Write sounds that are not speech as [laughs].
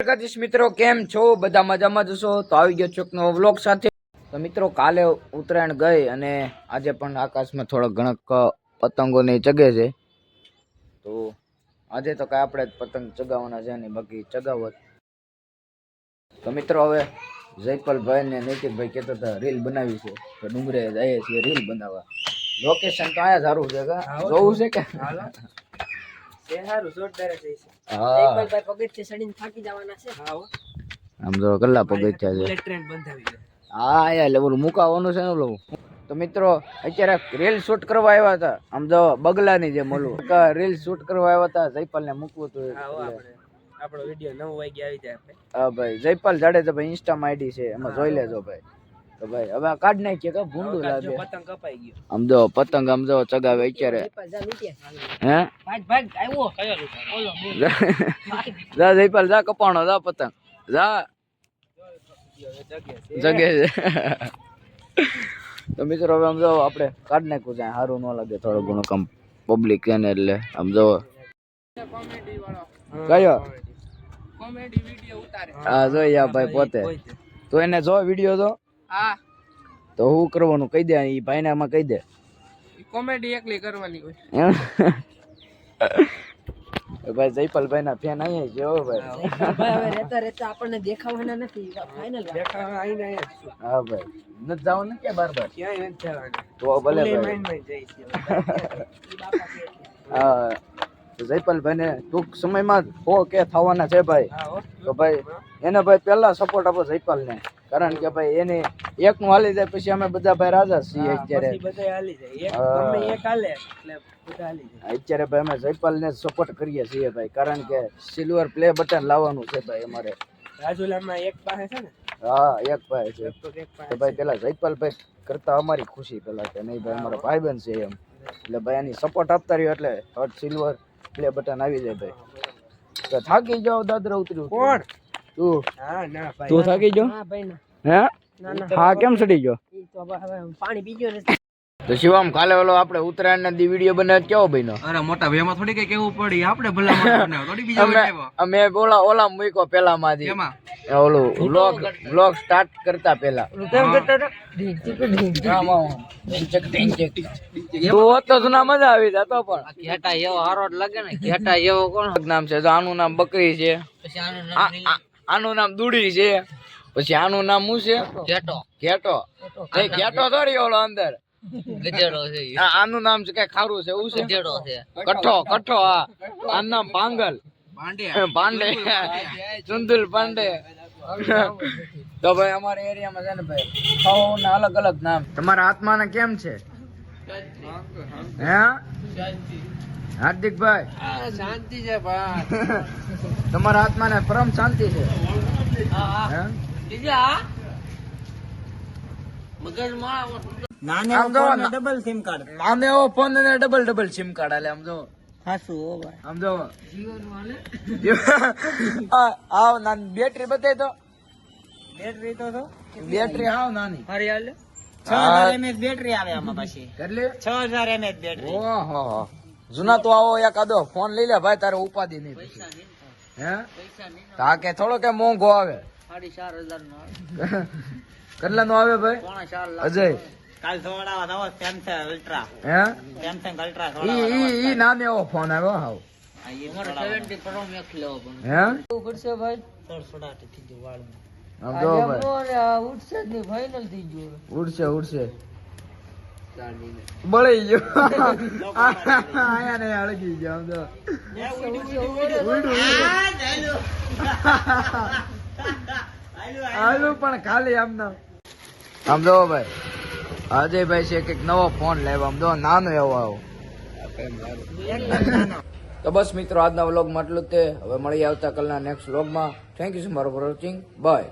દ્વારકાધીશ મિત્રો કેમ છો? બધા મજામાં જશો તો આવી ગયો છો નવો વ્લોગ સાથે. તો મિત્રો કાલે ઉત્તરાયણ ગઈ અને આજે પણ આકાશમાં થોડોક ઘણક પતંગોની ચગે છે. તો આજે તો કાંઈ આપણે જ પતંગ ચગાવવાના છે ને બાકી ચગાવત તો મિત્રો હવે જયપાલભાઈ ને નૈતિકભાઈ કહેતા હતા રીલ બનાવી છે. તો ડુંગરે જઈએ છીએ રીલ બનાવવા. લોકેશન તો અહીંયા સારું છે જોવું છે કે? આમ તો કલ્લા પગથિયા છે. હા એટલે ઓલું મુકાવાનું છે ને ઓલું. તો મિત્રો અત્યારે રીલ શૂટ કરવા આવ્યા હતા. આમ જો બગલાની જેમ ઓલું. રીલ શૂટ કરવા આવ્યા હતા. જયપાલ ને મૂકવું હતું. આપણો વિડિયો નવ વાગે આવી જાય હા ભાઈ જયપાલ જાડેજા ભાઈ ઇન્સ્ટા આઈડી છે. એમાં જોઈ લેજો ભાઈ. તો ભાઈ હવે કાઢ નાખીએ કે ભૂંડું લાગે. પતંગ કપાઈ ગયો. આમ જો પતંગ આમ જો ચગાવે અત્યારે. હે? ભાગ ભાગ આવ્યો. કયો ઓલો જા જયપાલ જા કપાણો જા પતંગ. જા. જગે છે. તો મિત્રો હવે આમ જો આપણે કાઢ નાખવું છે. સારું ન લાગે થોડું ઘણું કામ પબ્લિક છે ને એટલે. આમ જો. કયો? કોમેડી. વિડિયો ઉતારે. હા જોઈ આ ભાઈ પોતે. તો એને જો વીડિયો જો. હા. તો હું કરવાનું? કહી દે એ ભાઈને આમાં કહી દે. કોમેડી એકલી કરવાની હોય. ભાઈ જયપાલભાઈ ના ફેન અહીંયા છે હો ભાઈ. હવે રહેતા રહેતા આપણને દેખાવાના નથી. ફાઇનલ દેખાવા આઈને આયા હા ભાઈ. નથી જવાનું ને કે બાર બાર? ક્યાંય નથી જવાના. તો ભલે ભાઈ. [laughs] હા જયપાલભાઈ ને ટૂંક સમયમાં હો કે થવાના છે ભાઈ. તો ભાઈ એને ભાઈ પહેલા સપોર્ટ આપો જયપાલ ને કારણ કે ભાઈ એને એક નું હાલી જાય પછી અમે બધા ભાઈ રાજા છીએ અત્યારે. બધા હાલી જાય. એક હા. ગમે એક હાલે એટલે બધા હાલી જાય. અત્યારે ભાઈ અમે જયપાલ ને સપોર્ટ કરીએ છીએ ભાઈ કારણ કે સિલ્વર પ્લે બટન લાવવાનું છે ભાઈ અમારે. રાજુલામાં એક પાસે છે ને? હા એક ભાઈ છે. લગભગ તો ભાઈ પેલા કરતા અમારી ખુશી પેલા કે નહીં ભાઈ અમારો ભાઈબંધ છે એમ. એટલે ભાઈ એની સપોર્ટ આપતા રહ્યો એટલે હટ સિલ્વર પ્લે બટન આવી જાય ભાઈ. તો થાકી જાવ દાદરા ઉતર્યું કોણ? તું. હા ના ભાઈ. તું થાકી હા ભાઈ ના. હે? હા કેમ સડી ગયો? ઈ તો હવે હવે પાણી પી ગયો તો શિવમ કાલે ઓલો આપણે ઉત્તરાયણ ના દી વીડિયો બનાવ્યો કેવો બન્યો? અરે મોટા ભાઈ એમાં થોડી કઈ કેવું પડી આપણે ભલા માણસ [laughs] થોડી બીજા બનાવ્યો. અમે ઓલા ઓલા મૂક્યો પેલા માંથી એમાં ઓલું વ્લોગ વ્લોગ સ્ટાર્ટ કરતા પેલા કેમ કરતા હતા? ઢીંગ ચીક ઢીંગ ચીક. આમ આમ. ઢીંચક ઢીંચક. તું હોત તો શું મજા આવી જતો પણ. ઘેટા એવો હારો લાગે ને ઘેટા એવો કોણ? નામ છે તો આનું નામ બકરી છે. આનું નામ દુડી છે. પછી આનું નામ શું છે? ઘેટો. ઘેટો. એ ઘેટો થોડી ઓલો અંદર. ગધેડો છે આનું નામ છે કઈ ખારું છે એવું છે? ગધેડો છે. કઠો કઠો હા. આનું નામ પાંગલ પાંડે [laughs] ચુંદુલ પાંડે [laughs] તો ભાઈ અમારા એરિયામાં છે ને ભાઈ અલગ અલગ નામ. તમારા આત્માને કેમ છે? હે? હાર્દિકભાઈ. શાંતિ છે ભાઈ. [laughs] તમારા આત્માને પરમ શાંતિ છે. હે? બીજા? મગજમાં આમ ડબલ સિમ કાર્ડ નામે એવો ફોન ને ડબલ ડબલ સિમ કાર્ડ આલે આમ જો. હાસુ હો ભાઈ. આમ જો. [laughs] આવ નાની બેટરી બતાય તો. બેટરી તો તો. બેટરી હાવ નાની. મારી હાલે છ હજાર એમએચ બેટરી આવે આમાં પાછી. કેટલી છ હજાર એમએચ બેટરી ઓહો. જૂના તો આવો એકાદો ફોન લઈ લે ભાઈ તારે ઉપાધિ નહીં પૈસા હે? તા કે થોડો કે મોંઘો આવે. સાડી ચાર હજાર નો કેટલા નો આવે ભાઈ? પોણા ચાર અજય. કાલ સેમસંગ અલ્ટ્રા હે? સેમસંગ અલ્ટ્રા ઈ ઈ ઈ નામે એવો ફોન આવ્યો હાવ. ઉડશે ઉડશે બળી ગયો. [laughs] આયા ને અળગી ગયો આમ [laughs] આલુ પણ ખાલી આમનો આમ જો ભાઈ, અજયભાઈ છે એક નવો ફોન લાવ્યો. આમ જો નાનો એવો આવો. તો બસ મિત્રો, આજના વ્લોગમાં એટલું જ તે. હવે મળી આવતા કલના નેક્સ્ટ વ્લોગમાં. Thank you so much for watching bye